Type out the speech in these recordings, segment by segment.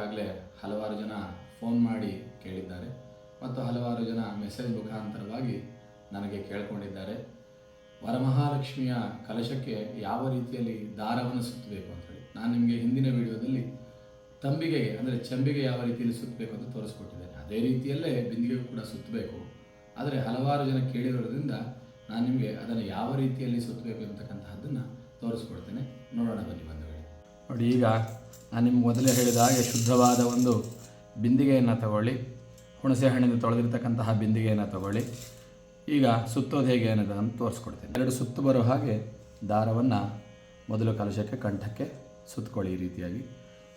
ಈಗಾಗಲೇ ಹಲವಾರು ಜನ ಫೋನ್ ಮಾಡಿ ಕೇಳಿದ್ದಾರೆ ಮತ್ತು ಹಲವಾರು ಜನ ಮೆಸೇಜ್ ಮುಖಾಂತರವಾಗಿ ನನಗೆ ಕೇಳ್ಕೊಂಡಿದ್ದಾರೆ. ವರಮಹಾಲಕ್ಷ್ಮಿಯ ಕಲಶಕ್ಕೆ ಯಾವ ರೀತಿಯಲ್ಲಿ ದಾರವನ್ನು ಸುತ್ತಬೇಕು ಅಂತ ಹೇಳಿ. ನಾನು ನಿಮಗೆ ಹಿಂದಿನ ವಿಡಿಯೋದಲ್ಲಿ ತಂಬಿಗೆ, ಅಂದರೆ ಚಂಬಿಗೆ ಯಾವ ರೀತಿಯಲ್ಲಿ ಸುತ್ತಬೇಕು ಅಂತ ತೋರಿಸ್ಕೊಟ್ಟಿದ್ದೇನೆ. ಅದೇ ರೀತಿಯಲ್ಲೇ ಬಿಂದಿಗೆಗೂ ಕೂಡ ಸುತ್ತಬೇಕು. ಆದರೆ ಹಲವಾರು ಜನ ಕೇಳಿರೋದ್ರಿಂದ ನಾನು ನಿಮಗೆ ಅದನ್ನು ಯಾವ ರೀತಿಯಲ್ಲಿ ಸುತ್ತಬೇಕು ಅಂತಕ್ಕಂತಹದ್ದನ್ನು ತೋರಿಸ್ಕೊಡ್ತೇನೆ. ನೋಡೋಣ ಬನ್ನಿ ಬಂಧುಗಳೇ ನೋಡಿ ಈಗ ನಾನು ನಿಮ್ಗೆ ಮೊದಲೇ ಹೇಳಿದ ಹಾಗೆ ಶುದ್ಧವಾದ ಒಂದು ಬಿಂದಿಗೆಯನ್ನು ತಗೊಳ್ಳಿ. ಹುಣಸೆ ಹಣ್ಣಿಂದ ತೊಳೆದಿರ್ತಕ್ಕಂತಹ ಬಿಂದಿಗೆಯನ್ನು ತಗೊಳ್ಳಿ. ಈಗ ಸುತ್ತೋದು ಹೇಗೆ ಅನ್ನೋದು ನಾನು ತೋರಿಸ್ಕೊಡ್ತೇನೆ. ಎರಡು ಸುತ್ತು ಬರೋ ಹಾಗೆ ದಾರವನ್ನು ಮೊದಲು ಕಲಶಕ್ಕೆ, ಕಂಠಕ್ಕೆ ಸುತ್ತಕೊಳ್ಳಿ ಈ ರೀತಿಯಾಗಿ.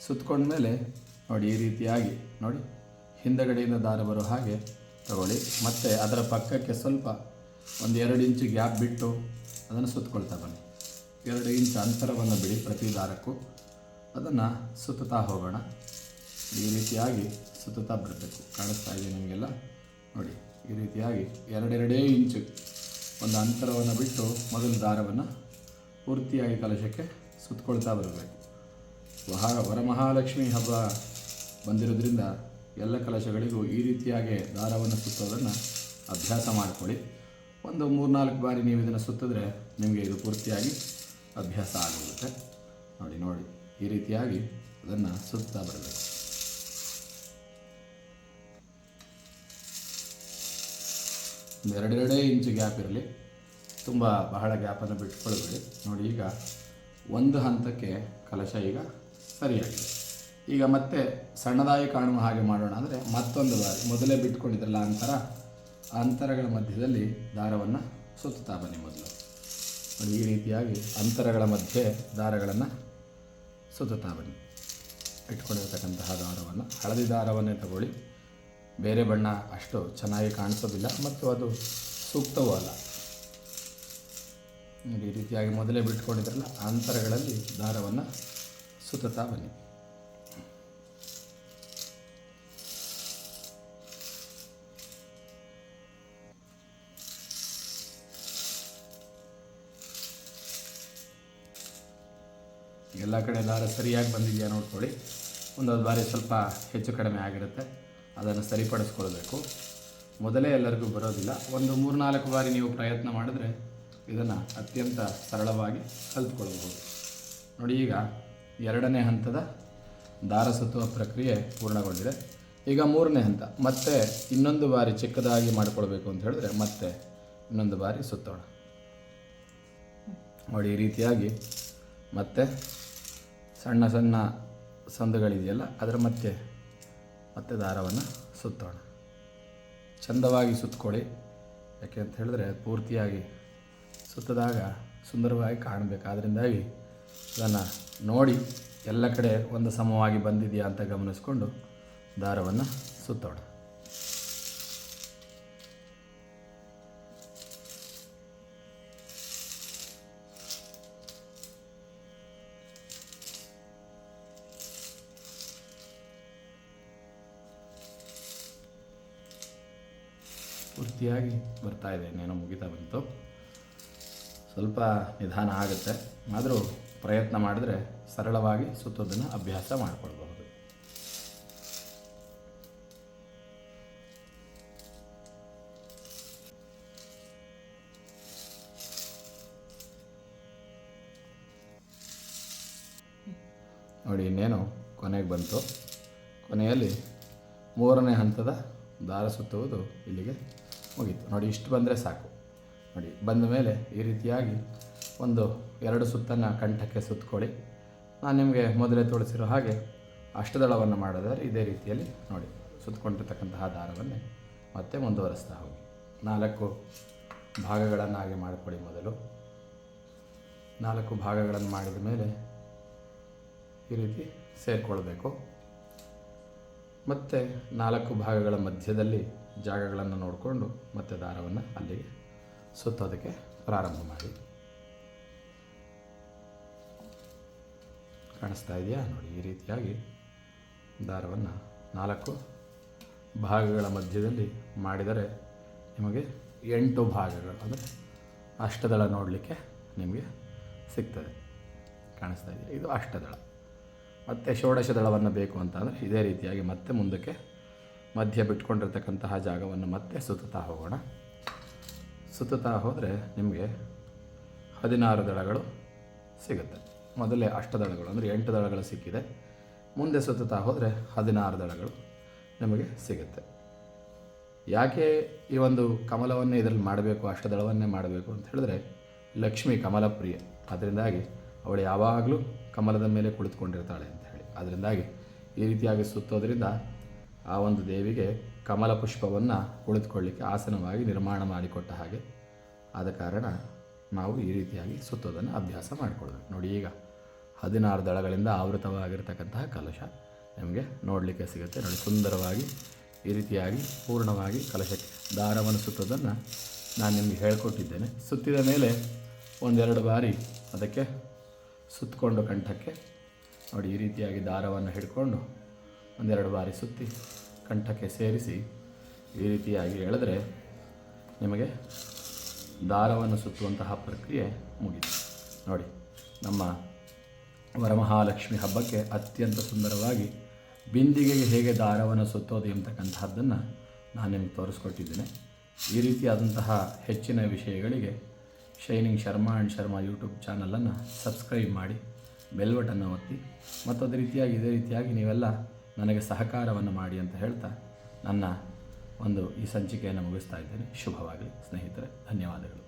ಸುತ್ತಕೊಂಡ್ಮೇಲೆ ನೋಡಿ ಈ ರೀತಿಯಾಗಿ, ನೋಡಿ, ಹಿಂದಗಡೆಯಿಂದ ದಾರ ಬರೋ ಹಾಗೆ ತಗೊಳ್ಳಿ. ಮತ್ತು ಅದರ ಪಕ್ಕಕ್ಕೆ ಸ್ವಲ್ಪ ಒಂದು ಎರಡು ಇಂಚು ಗ್ಯಾಪ್ ಬಿಟ್ಟು ಅದನ್ನು ಸುತ್ತಕೊಳ್ತಾ ಬನ್ನಿ. ಎರಡು ಇಂಚು ಅಂತರವನ್ನು ಬಿಡಿ ಪ್ರತಿ ದಾರಕ್ಕೂ. ಅದನ್ನು ಸುತ್ತುತ್ತಾ ಹೋಗೋಣ. ಈ ರೀತಿಯಾಗಿ ಸುತ್ತುತ್ತಾ ಬರಬೇಕು. ಕಾಣಿಸ್ತಾ ಇದೆ ನಿಮಗೆಲ್ಲ? ನೋಡಿ, ಈ ರೀತಿಯಾಗಿ ಎರಡೆರಡೇ ಇಂಚು ಒಂದು ಅಂತರವನ್ನು ಬಿಟ್ಟು ಮೊದಲು ದಾರವನ್ನು ಪೂರ್ತಿಯಾಗಿ ಕಲಶಕ್ಕೆ ಸುತ್ತಕೊಳ್ತಾ ಬರಬೇಕು. ವಹ, ವರಮಹಾಲಕ್ಷ್ಮಿ ಹಬ್ಬ ಬಂದಿರೋದ್ರಿಂದ ಎಲ್ಲ ಕಲಶಗಳಿಗೂ ಈ ರೀತಿಯಾಗಿ ದಾರವನ್ನು ಸುತ್ತೋದನ್ನು ಅಭ್ಯಾಸ ಮಾಡಿಕೊಳ್ಳಿ. ಒಂದು ಮೂರ್ನಾಲ್ಕು ಬಾರಿ ನೀವು ಇದನ್ನು ಸುತ್ತಿದ್ರೆ ನಿಮಗೆ ಇದು ಪೂರ್ತಿಯಾಗಿ ಅಭ್ಯಾಸ ಆಗೋಗುತ್ತೆ. ನೋಡಿ ನೋಡಿ. ಈ ರೀತಿಯಾಗಿ ಅದನ್ನು ಸುತ್ತಾ ಬರಬೇಕು. ಒಂದು ಎರಡೆರಡೇ ಇಂಚು ಗ್ಯಾಪ್ ಇರಲಿ. ತುಂಬ ಬಹಳ ಗ್ಯಾಪನ್ನು ಬಿಟ್ಕೊಳ್ಬೇಡಿ ನೋಡಿ, ಈಗ ಒಂದು ಹಂತಕ್ಕೆ ಕಲಶ ಈಗ ಸರಿಯಾಗಿದೆ. ಈಗ ಮತ್ತೆ ಸಣ್ಣದಾಗಿ ಕಾಣುವ ಹಾಗೆ ಮಾಡೋಣ ಅಂದರೆ ಮತ್ತೊಂದು ಬಾರಿ. ಮೊದಲೇ ಬಿಟ್ಕೊಂಡಿದ್ರಲ್ಲ ಅಂತರ, ಅಂತರಗಳ ಮಧ್ಯದಲ್ಲಿ ದಾರವನ್ನು ಸುತ್ತಾ ಬನ್ನಿ ಮೊದಲು. ಈ ರೀತಿಯಾಗಿ ಅಂತರಗಳ ಮಧ್ಯೆ ದಾರಗಳನ್ನು ಸುತ್ತುತ್ತಾ ಬನ್ನಿ ಇಟ್ಕೊಂಡಿರ್ತಕ್ಕಂತಹ ದಾರವನ್ನು, ಹಳದಿ ದಾರವನ್ನೇ ತಗೊಳ್ಳಿ. ಬೇರೆ ಬಣ್ಣ ಅಷ್ಟು ಚೆನ್ನಾಗಿ ಕಾಣಿಸೋದಿಲ್ಲ, ಮತ್ತು ಅದು ಸೂಕ್ತವೂ ಅಲ್ಲ. ಈ ರೀತಿಯಾಗಿ ಮೊದಲೇ ಬಿಟ್ಕೊಂಡಿದ್ರಲ್ಲ ಅಂತರಗಳಲ್ಲಿ ದಾರವನ್ನು ಸುತ್ತುತ್ತಾ ಬನ್ನಿ ಎಲ್ಲ ಕಡೆ ದಾರ ಸರಿಯಾಗಿ ಬಂದಿದೆಯಾ ನೋಡ್ಕೊಳ್ಳಿ. ಒಂದೊಂದು ಬಾರಿ ಸ್ವಲ್ಪ ಹೆಚ್ಚು ಕಡಿಮೆ ಆಗಿರುತ್ತೆ. ಅದನ್ನು ಸರಿಪಡಿಸ್ಕೊಳ್ಬೇಕು. ಮೊದಲೇ ಎಲ್ಲರಿಗೂ ಬರೋದಿಲ್ಲ. ಒಂದು ಮೂರು ನಾಲ್ಕು ಬಾರಿ ನೀವು ಪ್ರಯತ್ನ ಮಾಡಿದ್ರೆ ಇದನ್ನು ಅತ್ಯಂತ ಸರಳವಾಗಿ ಕಲ್ತ್ಕೊಳ್ಬೋದು. ನೋಡಿ ಈಗ ಎರಡನೇ ಹಂತದ ದಾರ ಸುತ್ತುವ ಪ್ರಕ್ರಿಯೆ ಪೂರ್ಣಗೊಂಡಿದೆ. ಈಗ ಮೂರನೇ ಹಂತ, ಮತ್ತೆ ಇನ್ನೊಂದು ಬಾರಿ ಚಿಕ್ಕದಾಗಿ ಮಾಡಿಕೊಳ್ಬೇಕು ಅಂತ ಹೇಳಿದ್ರೆ ಮತ್ತೆ ಇನ್ನೊಂದು ಬಾರಿ ಸುತ್ತೋಣ. ನೋಡಿ ಈ ರೀತಿಯಾಗಿ ಮತ್ತೆ ಸಣ್ಣ ಸಣ್ಣ ಸಂದುಗಳಿದೆಯಲ್ಲ, ಅದರ ಮತ್ತೆ ಮತ್ತೆ ದಾರವನ್ನು ಸುತ್ತೋಣ. ಚಂದವಾಗಿ ಸುತ್ತಕೊಳ್ಳಿ ಯಾಕೆ ಅಂತ ಹೇಳಿದ್ರೆ ಪೂರ್ತಿಯಾಗಿ ಸುತ್ತದಾಗ ಸುಂದರವಾಗಿ ಕಾಣಬೇಕು. ಆದ್ದರಿಂದಾಗಿ ಅದನ್ನು ನೋಡಿ ಎಲ್ಲ ಕಡೆ ಒಂದು ಸಮವಾಗಿ ಬಂದಿದೆಯಾ ಅಂತ ಗಮನಿಸ್ಕೊಂಡು ದಾರವನ್ನು ಸುತ್ತೋಣ. ಪೂರ್ತಿಯಾಗಿ ಬರ್ತಾ ಇದೆ, ಇನ್ನೇನೋ ಮುಗಿತಾ ಬಂತು. ಸ್ವಲ್ಪ ನಿಧಾನ ಆಗುತ್ತೆ. ಆದರೂ ಪ್ರಯತ್ನ ಮಾಡಿದ್ರೆ ಸರಳವಾಗಿ ಸುತ್ತೋದನ್ನು ಅಭ್ಯಾಸ ಮಾಡಿಕೊಳ್ಬಹುದು. ನೋಡಿ, ಇನ್ನೇನು ಕೊನೆಗೆ ಬಂತು. ಕೊನೆಯಲ್ಲಿ ಮೂರನೇ ಹಂತದ ದಾರ ಸುತ್ತುವುದು ಇಲ್ಲಿಗೆ ಮುಗೀತು. ನೋಡಿ, ಇಷ್ಟು ಬಂದರೆ ಸಾಕು. ನೋಡಿ, ಬಂದ ಮೇಲೆ ಈ ರೀತಿಯಾಗಿ ಒಂದು ಎರಡು ಸುತ್ತನ್ನು ಕಂಠಕ್ಕೆ ಸುತ್ತಕೊಳ್ಳಿ ನಾನು ನಿಮಗೆ ಮೊದಲೇ ತೋರಿಸಿರೋ ಹಾಗೆ ಅಷ್ಟದಳವನ್ನು ಮಾಡಿದರೆ ಇದೇ ರೀತಿಯಲ್ಲಿ ನೋಡಿ ಸುತ್ತಕೊಂಡಿರ್ತಕ್ಕಂತಹ ದಾರವನ್ನೇ ಮತ್ತೆ ಮುಂದುವರಿಸ್ತಾ ಹೋಗಿ. ನಾಲ್ಕು ಭಾಗಗಳನ್ನಾಗಿ ಮಾಡಿಕೊಳ್ಳಿ ಮೊದಲು. ನಾಲ್ಕು ಭಾಗಗಳನ್ನು ಮಾಡಿದ ಮೇಲೆ ಈ ರೀತಿ ಸೇರಿಕೊಳ್ಬೇಕು. ಮತ್ತು ನಾಲ್ಕು ಭಾಗಗಳ ಮಧ್ಯದಲ್ಲಿ ಜಾಗಗಳನ್ನು ನೋಡಿಕೊಂಡು ಮತ್ತೆ ದಾರವನ್ನು ಅಲ್ಲಿಗೆ ಸುತ್ತೋದಕ್ಕೆ ಪ್ರಾರಂಭ ಮಾಡಿ. ಕಾಣಿಸ್ತಾ ಇದೆಯಾ? ನೋಡಿ, ಈ ರೀತಿಯಾಗಿ ದಾರವನ್ನು ನಾಲ್ಕು ಭಾಗಗಳ ಮಧ್ಯದಲ್ಲಿ ಮಾಡಿದರೆ ನಿಮಗೆ ಎಂಟು ಭಾಗಗಳು, ಅಂದರೆ ಅಷ್ಟದಳ ನೋಡಲಿಕ್ಕೆ ನಿಮಗೆ ಸಿಗ್ತದೆ. ಕಾಣಿಸ್ತಾ ಇದೆಯಾ? ಇದು ಅಷ್ಟದಳ. ಮತ್ತು ಷೋಡಶ ದಳವನ್ನು ಬೇಕು ಅಂತಂದರೆ ಇದೇ ರೀತಿಯಾಗಿ ಮತ್ತೆ ಮುಂದಕ್ಕೆ ಮಧ್ಯ ಬಿಟ್ಕೊಂಡಿರ್ತಕ್ಕಂತಹ ಜಾಗವನ್ನು ಮತ್ತೆ ಸುತ್ತುತ್ತಾ ಹೋಗೋಣ. ಸುತ್ತುತ್ತಾ ಹೋದರೆ ನಿಮಗೆ ಹದಿನಾರು ದಳಗಳು ಸಿಗುತ್ತೆ. ಮೊದಲೇ ಅಷ್ಟದಳಗಳು ಅಂದರೆ ಎಂಟು ದಳಗಳು ಸಿಕ್ಕಿದೆ. ಮುಂದೆ ಸುತ್ತುತ್ತಾ ಹೋದರೆ ಹದಿನಾರು ದಳಗಳು ನಿಮಗೆ ಸಿಗುತ್ತೆ. ಯಾಕೆ ಈ ಒಂದು ಕಮಲವನ್ನೇ ಇದರಲ್ಲಿ ಮಾಡಬೇಕು ಅಷ್ಟದಳವನ್ನೇ ಮಾಡಬೇಕು ಅಂತ ಹೇಳಿದ್ರೆ ಲಕ್ಷ್ಮಿ ಕಮಲಪ್ರಿಯ. ಅದರಿಂದಾಗಿ ಅವಳು ಯಾವಾಗಲೂ ಕಮಲದ ಮೇಲೆ ಕುಳಿತುಕೊಂಡಿರ್ತಾಳೆ ಅಂತ ಹೇಳಿ. ಅದರಿಂದಾಗಿ ಈ ರೀತಿಯಾಗಿ ಸುತ್ತೋದ್ರಿಂದ ಆ ಒಂದು ದೇವಿಗೆ ಕಮಲ ಪುಷ್ಪವನ್ನು ಕುಳಿತುಕೊಳ್ಳಿಕ್ಕೆ ಆಸನವಾಗಿ ನಿರ್ಮಾಣ ಮಾಡಿಕೊಟ್ಟ ಹಾಗೆ ಆದ ಕಾರಣ ನಾವು ಈ ರೀತಿಯಾಗಿ ಸುತ್ತೋದನ್ನು ಅಭ್ಯಾಸ ಮಾಡಿಕೊಳ್ಬೇಕು ನೋಡಿ ಈಗ ಹದಿನಾರು ದಳಗಳಿಂದ ಆವೃತವಾಗಿರ್ತಕ್ಕಂತಹ ಕಲಶ ನಿಮಗೆ ನೋಡಲಿಕ್ಕೆ ಸಿಗುತ್ತೆ. ನೋಡಿ, ಸುಂದರವಾಗಿ ಈ ರೀತಿಯಾಗಿ ಪೂರ್ಣವಾಗಿ ಕಲಶಕ್ಕೆ ದಾರವನ್ನು ಸುತ್ತೋದನ್ನು ನಾನು ನಿಮಗೆ ಹೇಳಿಕೊಟ್ಟಿದ್ದೇನೆ. ಸುತ್ತಿದ ಮೇಲೆ ಒಂದೆರಡು ಬಾರಿ ಅದಕ್ಕೆ ಸುತ್ತಕೊಂಡು ಕಂಠಕ್ಕೆ. ನೋಡಿ, ಈ ರೀತಿಯಾಗಿ ದಾರವನ್ನು ಹಿಡ್ಕೊಂಡು ಒಂದೆರಡು ಬಾರಿ ಸುತ್ತಿ ಕಂಠಕ್ಕೆ ಸೇರಿಸಿ ಈ ರೀತಿಯಾಗಿ ಎಳೆದ್ರೆ ನಿಮಗೆ ದಾರವನ್ನು ಸುತ್ತುವಂತಹ ಪ್ರಕ್ರಿಯೆ ಮುಗಿತು. ನೋಡಿ, ನಮ್ಮ ವರಮಹಾಲಕ್ಷ್ಮಿ ಹಬ್ಬಕ್ಕೆ ಅತ್ಯಂತ ಸುಂದರವಾಗಿ ಬಿಂದಿಗೆಗೆ ಹೇಗೆ ದಾರವನ್ನು ಸುತ್ತೋದು ಎಂಬತಕ್ಕಂತಹದ್ದನ್ನು ನಾನು ನಿಮಗೆ ತೋರಿಸ್ಕೊಟ್ಟಿದ್ದೇನೆ. ಈ ರೀತಿಯಾದಂತಹ ಹೆಚ್ಚಿನ ವಿಷಯಗಳಿಗೆ shining Sharma and Sharma YouTube ಚಾನಲನ್ನು ಸಬ್ಸ್ಕ್ರೈಬ್ ಮಾಡಿ, ಬೆಲ್ ಬಟನ್ನು ಒತ್ತಿ, ಮತ್ತು ಅದೇ ರೀತಿಯಾಗಿ ಇದೇ ರೀತಿಯಾಗಿ ನೀವೆಲ್ಲ ನನಗೆ ಸಹಕಾರವನ್ನು ಮಾಡಿ ಅಂತ ಹೇಳ್ತಾ ನನ್ನ ಒಂದು ಈ ಸಂಚಿಕೆಯನ್ನು ಮುಗಿಸ್ತಾ ಇದ್ದೇನೆ. ಶುಭವಾಗಲಿ ಸ್ನೇಹಿತರೆ. ಧನ್ಯವಾದಗಳು.